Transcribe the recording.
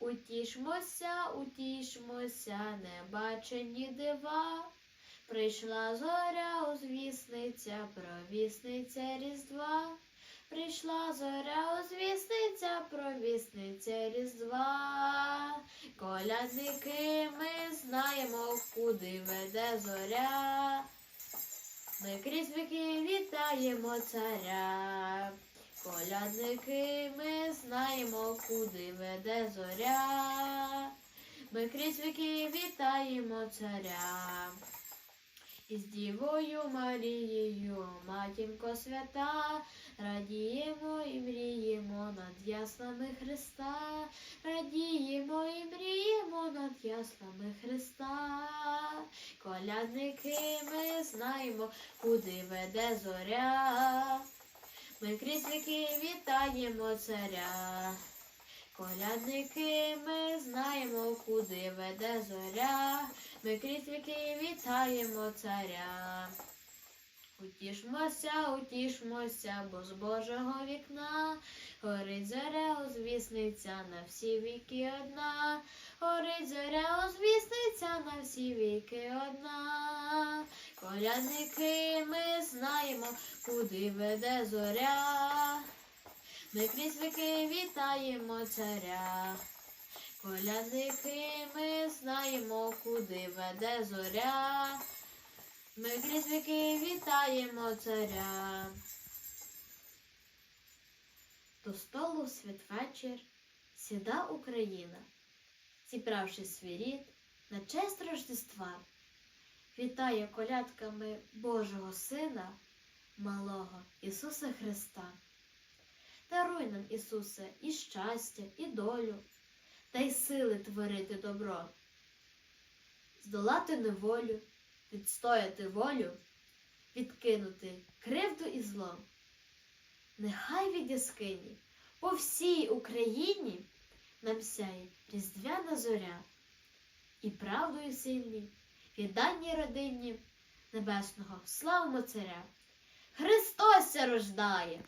Утішмося, утішмося, небачені дива. Прийшла зоря, узвісниця, провісниця Різдва. Прийшла зоря, узвісниця, провісниця Різдва. Колядники ми знаємо, куди веде зоря. Ми крізь віки вітаємо царя. Колядники ми знаємо, куди веде зоря. Ми крізь віки вітаємо царя. Із Дівою Марією, матінко свята, радіємо і мріємо над яслами Христа, радіємо і мріємо над яслами Христа. Колядники ми знаємо, куди веде зоря. Ми крізь вітаємо царя. Колядники ми знаємо, куди веде зоря. Ми крізь вітаємо царя. Утішмося, утішмося, бо з Божого вікна горить зоря, озвісниця на всі віки одна. Горить зоря, озвісниця на всі віки одна. Колядники ми знаємо, куди веде зоря. Ми крізь віки вітаємо царя. Колядники ми знаємо, куди веде зоря. Ми крізь віки вітаємо царя. До столу в святвечір сіда Україна, зібравши свій рід на честь Рождества, вітає колядками Божого Сина, малого Ісуса Христа. Даруй нам, Ісусе, і щастя, і долю, та й сили творити добро, здолати неволю, відстояти волю, відкинути кривду і зло. Нехай від яскині по всій Україні нам сяє різдвяна зоря, і правдою сильні, відданій родині небесного слава царя. Христос рождає!